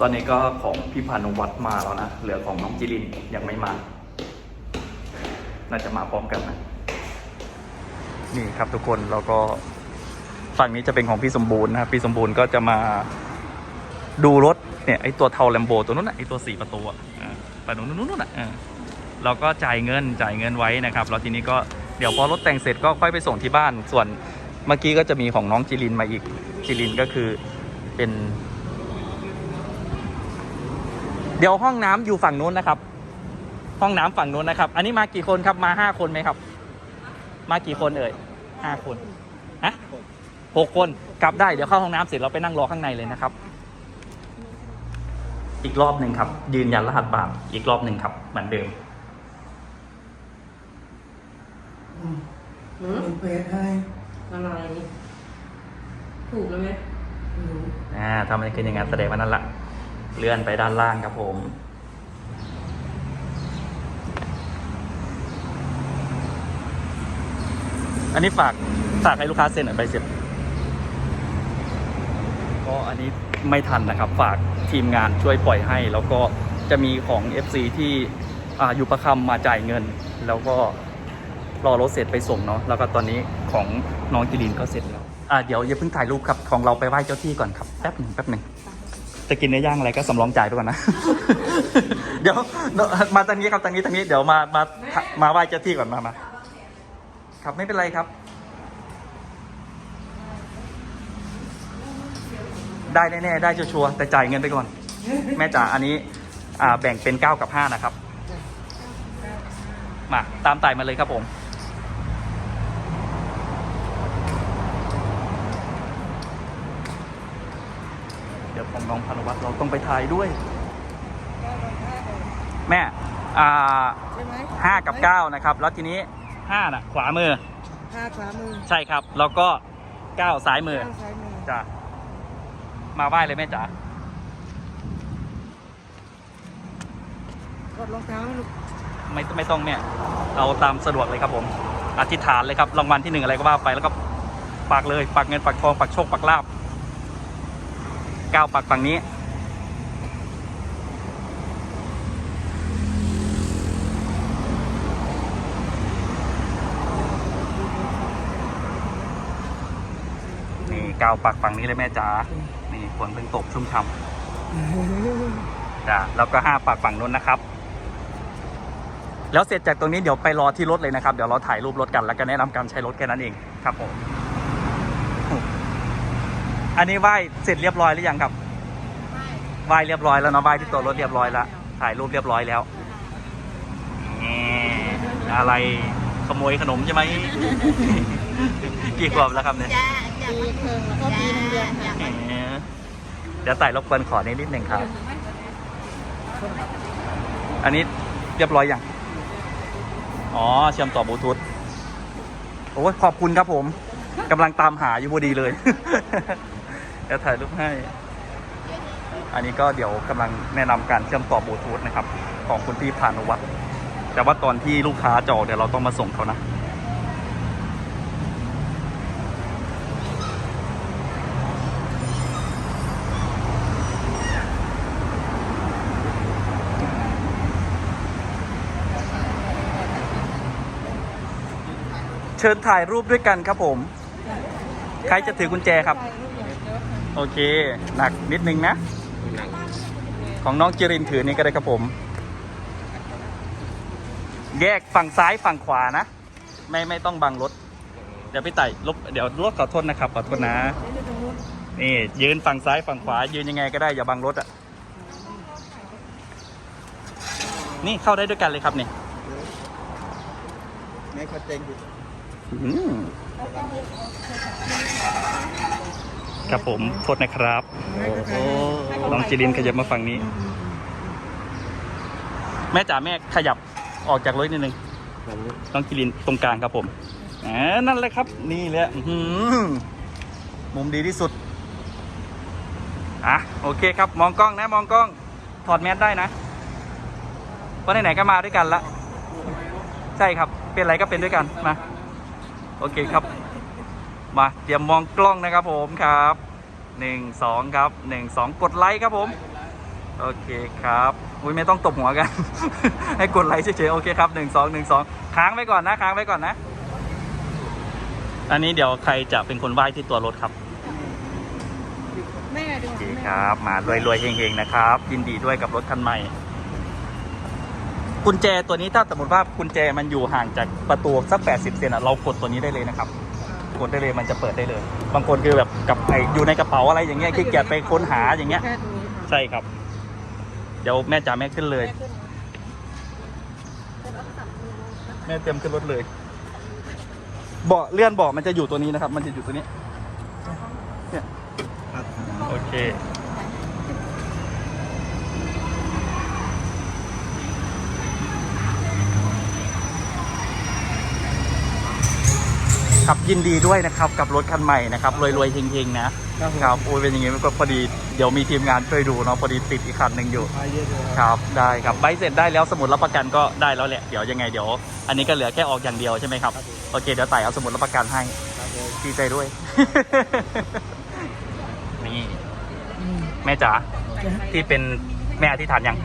ตอนนี้ก็ของพี่พานุวัฒน์มาแล้วนะ เหลือของน้องจิรินยังไม่มา น่าจะมาพร้อมกันนะ นี่ครับทุกคนแล้วก็ฝั่งนี้จะเป็นของพี่สมบูรณ์นะครับพี่สมบูรณ์ก็จะมาดูรถเนี่ยไอตัวเทาแลมโบตัวนู้นน่ะไอตัวสี่ประตูอะอ่าไปนู้นนู้นนู้นอะเราก็จ่ายเงินจ่ายเงินไว้นะครับแล้วทีนี้ก็เดี๋ยวพอรถแต่งเสร็จก็ค่อยไปส่งที่บ้าน ส่วนเมื่อกี้ก็จะมีของน้องจิรินมาอีกจิรินก็คือเป็น เดี๋ยวห้องน้ำอยู่ฝั่งนู้นนะครับ ห้องน้ำฝั่งนู้นนะครับ อันนี้มากี่คนครับมาห้าคนไหมครับ มากี่คนเอ่ยห้าคนฮะหกคนกลับได้เดี๋ยวเข้าห้องน้ำเสร็จเราไปนั่งรอข้างในเลยนะครับ อีกรอบหนึ่งครับ ยืนยันรหัสบาทอีกรอบหนึ่งครับ เหมือนเดิมหืมเป็นเพจให้อะไรถูกแล้วไหมไม่รู้อ่าถ้ามันขึ้นอย่างนั้นแสดงว่านั่นละ เลื่อนไปด้านล่างครับผมอันนี้ฝากฝากให้ลูกค้าเซ็นใบเสร็จ ก็อันนี้ไม่ทันนะครับ ฝากทีมงานช่วยปล่อยให้ แล้วก็จะมีของ FC ที่อาอยู่ประคำมาจ่ายเงิน แล้วก็รอรถเสร็จไปส่งเนาะแล้วก็ตอนนี้ของน้องจิรินก็เสร็จแล้วอ่าเดี๋ยวอย่าเพิ่งถ่ายรูปครับของเราไปไหว้เจ้าที่ก่อนครับแป๊บหนึ่งแป๊บหนึ่ง จะกินเนื้อย่างอะไรก็สำรองจ่ายไปก่อนนะ เดี๋ยวมาทางนี้ครับทางนี้ทางนี้เดี๋ยวมามามาไหว้เจ้าที่ก่อนมามาครับไม่เป็นไรครับ ได้แน่ๆได้ชัวร์ๆแต่จ่ายเงินไปก่อน แม่จ๋าอันนี้ อ่าแบ่งเป็น9กับ5นะครับ มาตามต่ายมาเลยครับผม เดี๋ยวของน้องพานุวัฒน์เราต้องไปถ่ายด้วย แม่อ่าใช่ไหมห้ากับเก้านะครับ แล้วทีนี้ห้าน่ะ ขวามือ ห้าขวามือใช่ครับ แล้วก็เก้าซ้ายมือ ข้างซ้ายมือจ้ะมาไหว้เลยแม่จ๋ากดรองเท้าให้ลูกไม่ไม่ต้องเนี่ยเอาตามสะดวกเลยครับผม อธิษฐานเลยครับรางวัลที่หนึ่งอะไรก็ว่าไปแล้วก็ปักเลยปักเงินปักทองปักโชคปักลาบ ก้าวปักฝั่งนี้ นี่ก้าวปักฝั่งนี้เลยแม่จ๋า นี่ฝนเพิ่งตกชุ่มฉ่ำจ้ะแล้วก็ห้าปักฝั่งนู้นนะครับ แล้วเสร็จจากตรงนี้เดี๋ยวไปรอที่รถเลยนะครับ เดี๋ยวเราถ่ายรูปรถกันแล้วก็แนะนำการใช้รถแค่นั้นเองครับผม อันนี้ไหว้เสร็จเรียบร้อยหรือยังครับไหว้เรียบร้อยแล้วเนาะไหว้ที่ตัวรถเรียบร้อยแล้วถ่ายรูปเรียบร้อยแล้วนี่อะไรขโมยขนมใช่ไหมกี่ขวบแล้วครับเนี่ยปีครึ่งก็ปีนึงเดือนเดี๋ยวไต่รบกวนขอนิดนิดหนึ่งครับ อันนี้เรียบร้อยอยังอ๋อ เชื่อมต่อบลูทูธโอ้ขอบคุณครับผมกำลังตามหาอยู่พอดีเลย เดี๋ยวถ่ายรูปให้ อันนี้ก็เดี๋ยวกำลังแนะนำการเชื่อมต่อบลูทูธนะครับ ของคุณพี่พานุวัฒน์แต่ว่าตอนที่ลูกค้าจองเดี๋ยวเราต้องมาส่งเขานะเชิญถ่ายรูปด้วยกันครับผม ใครจะถือกุญแจครับ โอเค หนักนิดนึงนะ ของน้องจิรินถือนี่ก็ได้ครับผม แยกฝั่งซ้ายฝั่งขวานะ ไม่ไม่ต้องบังรถ เดี๋ยวพี่ไต่ลบเดี๋ยวรถขอโทษนะครับขอโทษนะ นี่ยืนฝั่งซ้ายฝั่งขวา ยืนยังไงก็ได้อย่าบังรถอะ นี่เข้าได้ด้วยกันเลยครับนี่ไม่เขาเต็งอยู่อืม ครับผมโทษนะครับโอ้น้องจิรินขยับมาฝั่งนี้ แม่จ๋าแม่ขยับออกจากรถนิดนึงน้องจิรินตรงกลางครับผมอ่านั่นแหละครับ นี่แหละอื้อหือมุมดีที่สุดอะโอเคครับ มองกล้องนะ มองกล้อง ถอดแมสได้นะเพราะไหนๆก็มาด้วยกันละ ใช่ครับ เป็นอะไรก็เป็นด้วยกันมาโอเคครับ มาเตรียมมองกล้องนะครับผมครับหนึ่งสองครับหนึ่งสองกดไลค์ครับผม โอเคครับ อุ้ยไม่ต้องตบหัวกัน ให้กดไลค์เฉยๆโอเคครับหนึ่งสองหนึ่งสองค้างไว้ก่อนนะค้างไว้ก่อนนะ อันนี้เดี๋ยวใครจะเป็นคนไหว้ที่ตัวรถครับแม่ดีโอเคครับ มารวยรวยๆเฮงๆนะครับยินดีด้วยกับรถคันใหม่กุญแจตัวนี้ถ้าสมมติว่ากุญแจมันอยู่ห่างจากประตูสัก 80 เซนเรากดตัวนี้ได้เลยนะครับ กดได้เลยมันจะเปิดได้เลย บางคนคือแบบกับไออยู่ในกระเป๋าอะไรอย่างเงี้ยขี้เกียจไปค้นหาอย่างเงี้ย แค่ตรงนี้ค่ะใช่ครับ เดี๋ยวแม่จ๋าแม่ขึ้นเลยแม่เตรียมขึ้นรถเลย เบาะเลื่อนเบาะมันจะอยู่ตัวนี้นะครับ มันจะอยู่ตัวนี้เนี่ยโอเค ครับยินดีด้วยนะครับกับรถคันใหม่นะครับรวยรวยๆเฮงๆนะครับโอ้ยเป็นอย่างงี้มันก็พอดีเดี๋ยวมีทีมงานช่วยดูเนาะพอดีติดอีกคันหนึ่งอยู่พายเยอะเลยครับได้ครับใบเสร็จได้แล้วสมุดรับประกันก็ได้แล้วแหละเดี๋ยวยังไงเดี๋ยว อันนี้ก็เหลือแค่ออกอย่างเดียวใช่ไหมครับโอเคเดี๋ยวไต่เอาสมุดรับประกันให้ครับผมดีใจด้วย นี่แม่จ๋าที่เป็นแม่อธิษฐานยัง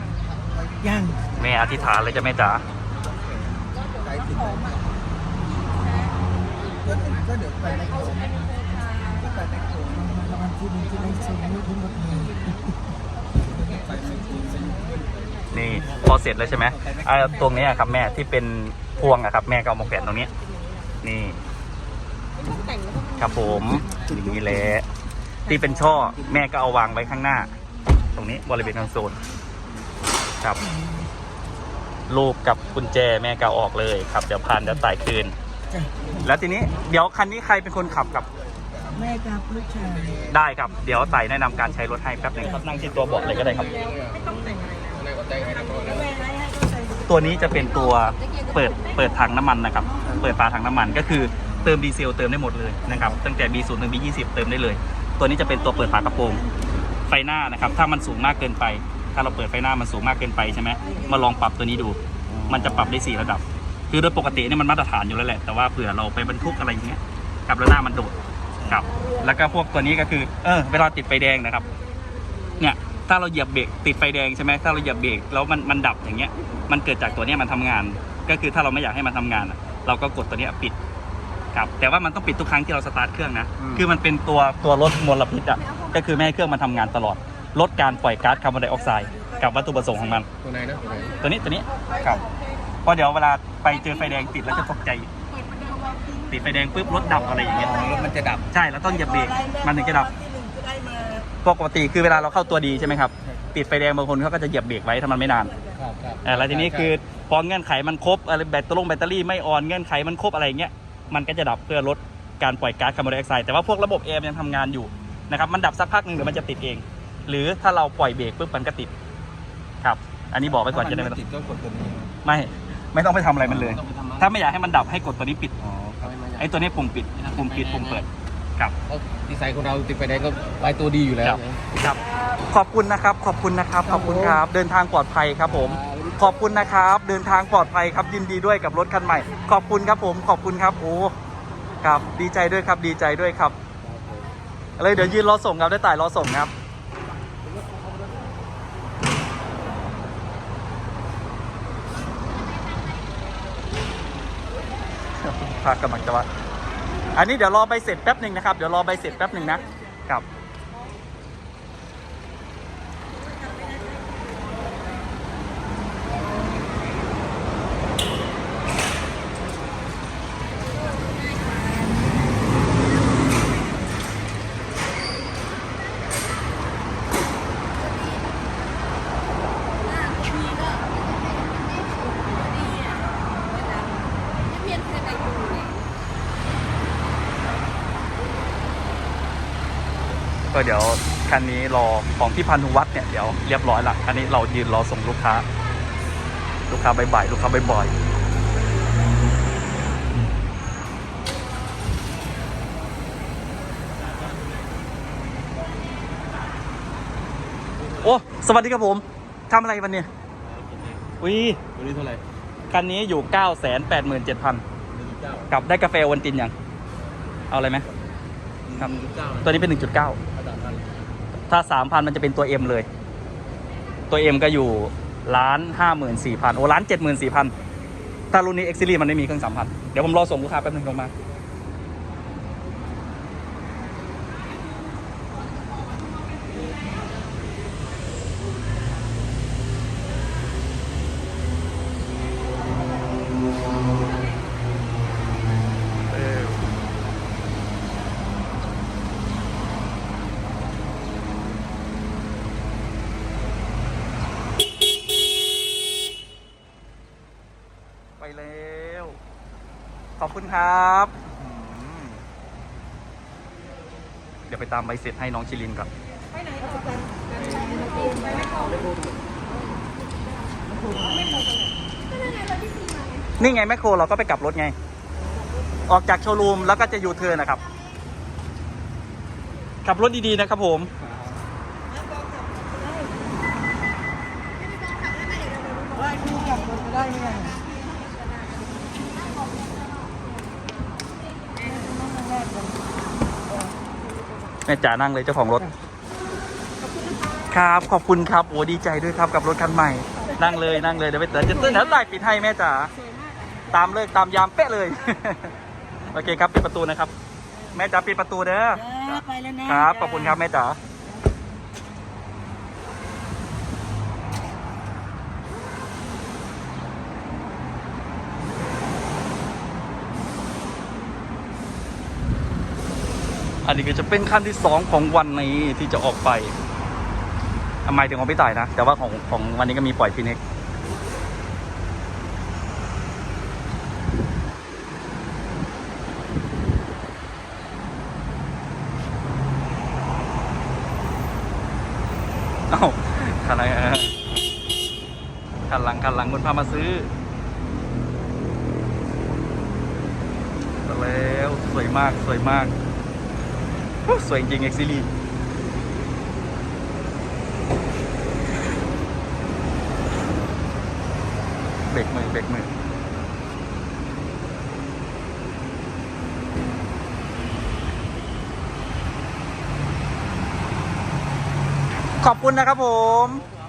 ย่างแม่อธิษฐานเลยจะแม่จ๋าไก่ติดก็เดี๋ยวไปในโถงก็ไปในโถงรางวัลที่หนึ่งที่ในโถงนี่ทั้งหมดเลยไปในโถงนี่พอเสร็จแล้วใช่ไหมไอ้ตรงนี้อะครับแม่ที่เป็นพวงอะครับ แม่ก็เอามาแขวนตรงนี้ นี่ครับผมอย่างนี้แหละที่เป็นช่อแม่ก็เอาวางไว้ข้างหน้า ตรงนี้บริเวณคอนโซลครับ ลูกกับกุญแจแม่ก็เอาออกเลยครับ เดี๋ยวพานเดี๋ยวไต่คืน จ้ะแล้วทีนี้เดี๋ยวคันนี้ใครเป็นคนขับครับ แม่กับลูกชายได้ครับ เดี๋ยวไต่แนะนำการใช้รถให้แป๊บหนึงครับนั่งที่ตัวเบาะเลยก็ได้ครับตัวนี้จะเป็นตัวเปิดเปิดถังน้ำมันนะครับ เปิดฝาถังน้ำมันก็คือเติมดีเซลเติมได้หมดเลยนะครับตั้งแต่ B0 ถึง B20 เติมได้เลย ตัวนี้จะเป็นตัวเปิดฝากระโปรงไฟหน้านะครับถ้ามันสูงมากเกินไป ถ้าเราเปิดไฟหน้ามันสูงมากเกินไปใช่ไหมมาลองปรับตัวนี้ดู มันจะปรับได้สี่ระดับ คือโดยปกติเนี่ยมันมาตรฐานอยู่แล้วแหละ แต่ว่าเผื่อเราไปบรรทุกอะไรอย่างเงี้ยกับแล้วหน้ามันโดดครับ แล้วก็พวกตัวนี้ก็คือ เออ เวลาติดไฟแดงนะครับ เนี่ย ถ้าเราเหยียบเบรกติดไฟแดงใช่ไหมถ้าเราเหยียบเบรกแล้วมันมันดับอย่างเงี้ย มันเกิดจากตัวเนี้ยมันทำงาน ก็คือถ้าเราไม่อยากให้มันทำงานอะเราก็กดตัวเนี้ยปิดครับ แต่ว่ามันต้องปิดทุกครั้งที่เราสตาร์ทเครื่องนะ คือมันเป็นตัวตัวลดมลพิษอะ ก็คือไม่ให้เครื่องมันทำงานตลอด ลดการปล่อยก๊าซคาร์บอนไดออกไซด์กับวัตถุประสงค์ของมัน ตัวไหนนะตัวไหนตัวนี้ตัวนี้ครับ เพราะเดี๋ยวเวลาไปเจอไฟแดงติดแล้วจะตกใจติดไฟแดงปุ๊บรถดับอะไรอย่างเงี้ยรถมันจะดับใช่แล้วต้องเหยียบเบรกมันถึงจะดับปกติคือเวลาเราเข้าตัวดีใช่ไหมครับติดไฟแดงบางคนเขาก็จะเหยียบเบรกไว้ถ้ามันไม่นานครับครับอ่าแล้วทีนี้คือพอเงื่อนไขมันครบอะไรแบตเตอรี่แบตเตอรี่ไม่ออนเงื่อนไขมันครบอะไรอย่างเงี้ยมันก็จะดับเพื่อลดการปล่อยก๊าซคาร์บอนไดออกไซด์แต่ว่าพวกระบบแอร์ยังทำงานอยู่นะครับมันดับสักพักหนึ่งเดี๋ยวมันจะติดเอง หรือถ้าเราปล่อยเบรกปุ๊บมันก็ติดครับ อันนี้บอกไว้ก่อนจะได้ไม่ต้องติดก็กดตัวนี้ไม่ ไม่ต้องไปทำอะไรมันเลย ต้องไปทำถ้าไม่อยากให้มันดับให้กดตัวนี้ปิด อ๋อครับ ไอ้ตัวนี้ปุ่มปิด ปุ่มปิด ปุ่มเปิดครับเพราะดีไซน์ของเราติดไฟแดงก็ไว้ตัวดีอยู่แล้ว ครับ ครับ ขอบคุณนะครับ ขอบคุณนะครับ ขอบคุณครับ เดินทางปลอดภัยครับผม ขอบคุณนะครับ เดินทางปลอดภัยครับ ยินดีด้วยกับรถคันใหม่ ขอบคุณครับผม ขอบคุณครับ โอ้ ครับ ดีใจด้วยครับ ดีใจด้วยครับเลยเดี๋ยวยืนรอส่งครับ ได้ต่ายรอส่งครับ ภาคกำลังจะว่า อันนี้เดี๋ยวรอใบเสร็จแป๊บหนึ่งนะครับ เดี๋ยวรอใบเสร็จแป๊บหนึ่งนะครับ ก็เดี๋ยวคันนี้รอของที่พันธุวัฒน์เนี่ยเดี๋ยวเรียบร้อยละอันนี้เรายืนรอส่งลูกค้า ลูกค้าบ่ายๆลูกค้าบ่อยๆโอ้ สวัสดีครับผม ทำอะไรวันนี้อุ้ยตัวนี้เท่าไหร่ คันนี้อยู่ 9 8 7 0 0 0หนึ่งเก้ากับได้กาแฟวันตินยัง เอาอะไรไหมครับหนึ่งเก้าตัวนี้เป็น 1.9 ถ้าสามพันมันจะเป็นตัวเอ็มเลย ตัวเอ็มก็อยู่ล้านห้าหมื่นสี่พันโอ้ล้านเจ็ดหมื่นสี่พันถ้ารุ่นนี้เอ็กซิลี่มันไม่มีเครื่องสามพันเดี๋ยวผมรอส่งลูกค้าแป๊บนึงลงมา แล้ว ขอบคุณครับ เดี๋ยวไปตามใบเสร็จให้น้องชิลินก่อนไปไหนต่อกันไปไม่เข้านี่ไงแมคโครเราก็ไปกลับรถไง ออกจากโชว์รูมแล้วก็จะยูเทิร์นนะครับ ขับรถดีๆนะครับผม ได้คู่กับคนจะได้ มแม่จ๋านั่งเลยเจ้าของรถ ครับขอบคุณครับโอ้ดีใจด้วยครับกับรถคันใหม่ นั่งเลยนั่งเลยเดี๋ยวไปเตือนจะเตือนเดี๋ยวไล่ปิดให้แม่จ๋าตามเลิกตามยามเป๊ะเลยโอเคครับปิดประตูนะครับ แม่จ๋าปิดประตูเด้อไปแล้วนะครับขอบคุณครับแม่จ๋า อันนี้ก็จะเป็นขั้นที่สองของวันนี้ที่จะออกไปทำไมถึงของพี่ต่ายนะ แต่ว่าของของวันนี้ก็มีปล่อยฟินิกเอ้าคันอะไรคันหลังคันหลังคนพามาซื้อแล้วสวยมากสวยมาก สวยจริงเอ็กซิลีเบรกมือเบรกมือขอบคุณนะครับผม